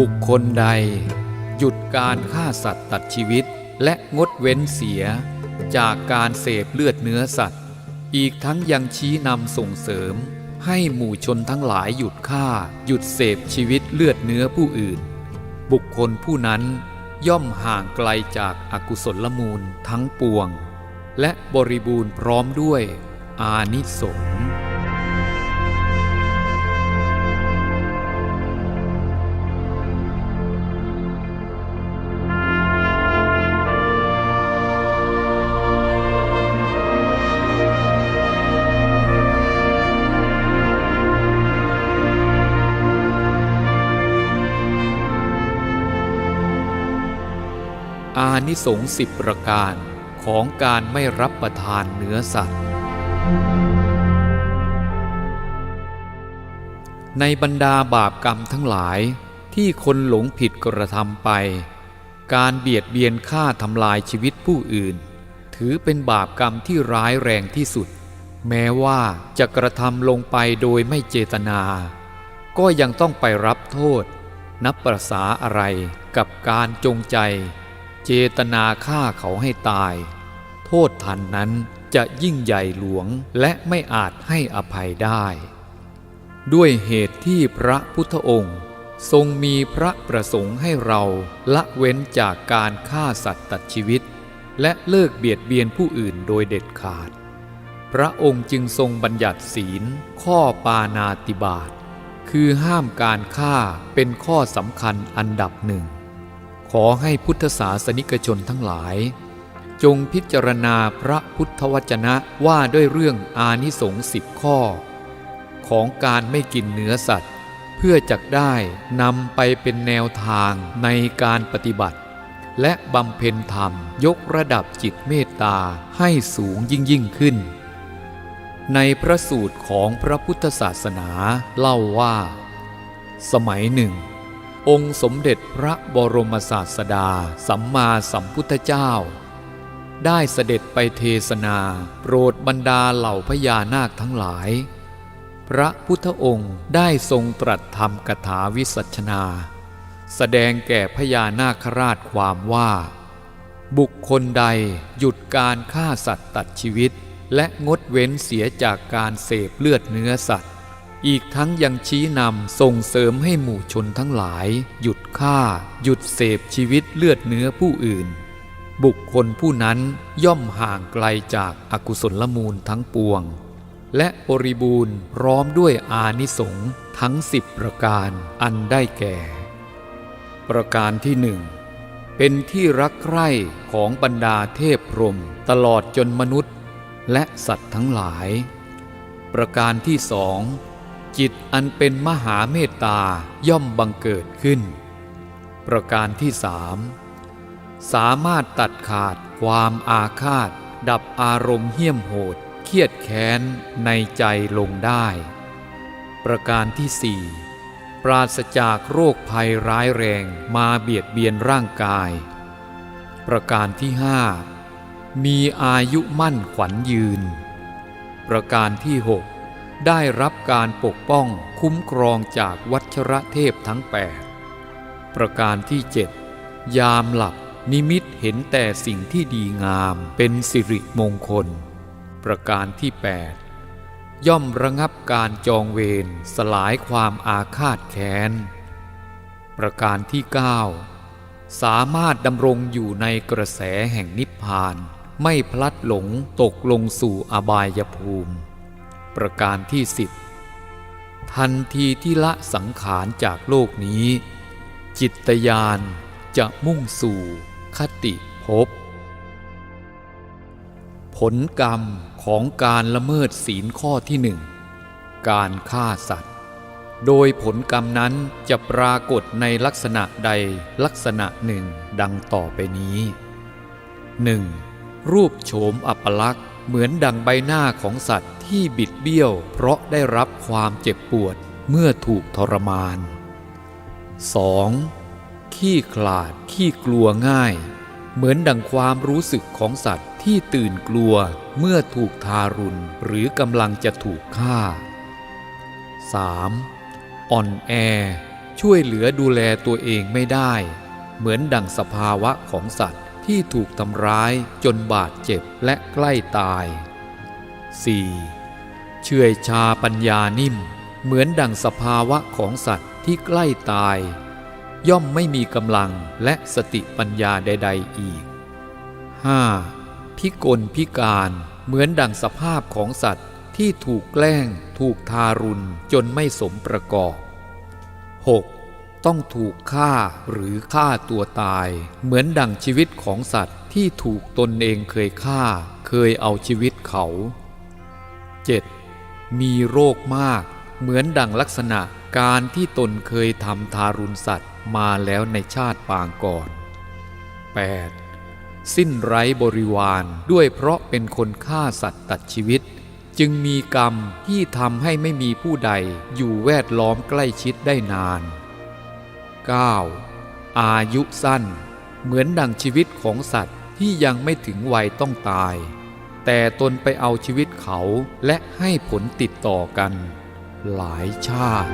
บุคคลใด หยุดการฆ่าสัตว์ตัดชีวิต และงดเว้นเสีย จากการเสพเลือดเนื้อสัตว์ อีกทั้งยังชี้นำส่งเสริม ให้หมู่ชนทั้งหลายหยุดฆ่า หยุดเสพชีวิตเลือดเนื้อผู้อื่น บุคคลผู้นั้นย่อมห่างไกลจากอากุศลมูลทั้งปวง และบริบูรณ์พร้อมด้วยอานิสงส์ อานิสงส์สิบประการของการไม่รับประทานเนื้อสัตว์ ในบรรดาบาปกรรมทั้งหลายที่คนหลงผิดกระทำไป การเบียดเบียนฆ่าทำลายชีวิตผู้อื่น ถือเป็นบาปกรรมที่ร้ายแรงที่สุด แม้ว่าจะกระทำลงไปโดยไม่เจตนา ก็ยังต้องไปรับโทษ นับประษาอะไรกับการจงใจ เจตนาฆ่าเขาให้ตาย โทษทันนั้นจะยิ่งใหญ่หลวงและไม่อาจให้อภัยได้ ด้วยเหตุที่พระพุทธองค์ ทรงมีพระประสงค์ให้เราละเว้นจากการฆ่าสัตว์ตัดชีวิต และเลิกเบียดเบียนผู้อื่นโดยเด็ดขาด พระองค์จึงทรงบัญญัติศีล ข้อปานาติบาตคือห้ามการฆ่าเป็นข้อสำคัญอันดับหนึ่ง ขอให้พุทธศาสนิกชนทั้งหลาย จงพิจารณาพระพุทธวจนะว่าด้วยเรื่องอานิสงส์สิบข้อ ของการไม่กินเนื้อสัตว์ เพื่อจักได้นำไปเป็นแนวทางในการปฏิบัติ และบำเพ็ญธรรมยกระดับจิตเมตตาให้สูงยิ่งยิ่งขึ้น ในพระสูตรของพระพุทธศาสนาเล่าว่า สมัยหนึ่ง องค์สมเด็จพระบรมศาสดา สัมมาสัมพุทธเจ้า ได้เสด็จไปเทศนา โปรดบรรดาเหล่าพญานาคทั้งหลาย พระพุทธองค์ได้ทรงตรัสธรรมกถาวิสัชนา แสดงแก่พญานาคราชความว่า บุคคลใดหยุดการฆ่าสัตว์ตัดชีวิต และงดเว้นเสียจากการเสพเลือดเนื้อสัตว์ อีกทั้งยังชี้นำส่งเสริมให้หมู่ชนทั้งหลาย หยุดฆ่า หยุดเสพชีวิตเลือดเนื้อผู้อื่น บุคคลผู้นั้นย่อมห่างไกลจากอากุศลมูลทั้งปวง และบริบูรณ์พร้อมด้วยอานิสงส์ทั้งสิบประการอันได้แก่ ประการที่หนึ่งเป็นที่รักใคร่ของบรรดาเทพพรหมตลอดจนมนุษย์ และสัตว์ทั้งหลาย ประการที่สอง จิตอันเป็นมหาเมตตาย่อมบังเกิดขึ้น ประการที่สามสามารถตัดขาดความอาฆาต ดับอารมณ์เหี้ยมโหด เครียดแค้นในใจลงได้ ประการที่สี่ปราศจากโรคภัยร้ายแรงมาเบียดเบียนร่างกาย ประการที่ห้ามีอายุมั่นขวัญยืน ประการที่หก ได้รับการปกป้องคุ้มครองจากวัชระเทพทั้งแปดประการที่เจ็ดยามหลับนิมิตเห็นแต่สิ่งที่ดีงามเป็นสิริมงคล ประการที่แปดย่อมระงับการจองเวรสลายความอาฆาตแค้น ประการที่เก้าสามารถดำรงอยู่ในกระแสแห่งนิพพาน ไม่พลัดหลงตกลงสู่อบายภูมิ ประการที่สิบทันทีที่ละสังขารจากโลกนี้ จิตยานจะมุ่งสู่คติภพผลกรรมของการละเมิดศีลข้อที่หนึ่งการฆ่าสัตว์ โดยผลกรรมนั้นจะปรากฏในลักษณะใดลักษณะหนึ่งดังต่อไปนี้ 1. รูปโฉมอัปลักษณ์เหมือนดังใบหน้าของสัตว์ ที่บิดเบี้ยว เพราะได้รับความเจ็บปวดเมื่อถูกทรมาน 2. ขี้ขลาดขี้กลัวง่าย เหมือนดังความรู้สึกของสัตว์ที่ตื่นกลัวเมื่อถูกทารุณหรือกำลังจะถูกฆ่า 3. อ่อนแอ ช่วยเหลือดูแลตัวเองไม่ได้ เหมือนดังสภาวะของสัตว์ที่ถูกทำร้ายจนบาดเจ็บและใกล้ตาย 4. เชื่อยชาปัญญานิ่ม เหมือนดังสภาวะของสัตว์ที่ใกล้ตาย ย่อมไม่มีกำลังและสติปัญญาใด ๆ อีก 5. พิกลพิการเหมือนดังสภาพของสัตว์ที่ถูกแกล้ง ถูกทารุณจนไม่สมประกอบ 6. ต้องถูกฆ่าหรือฆ่าตัวตาย เหมือนดังชีวิตของสัตว์ที่ถูกตนเองเคยฆ่า เคยเอาชีวิตเขา 7. มีโรคมากเหมือนดังลักษณะการที่ตนเคยทำทารุณสัตว์มาแล้วในชาติปางก่อน 8. สิ้นไร้บริวารด้วยเพราะเป็นคนฆ่าสัตว์ตัดชีวิต จึงมีกรรมที่ทำให้ไม่มีผู้ใดอยู่แวดล้อมใกล้ชิดได้นาน 9. อายุสั้น เหมือนดังชีวิตของสัตว์ที่ยังไม่ถึงวัยต้องตาย แต่ตนไปเอาชีวิตเขาและให้ผลติดต่อกัน หลายชาติ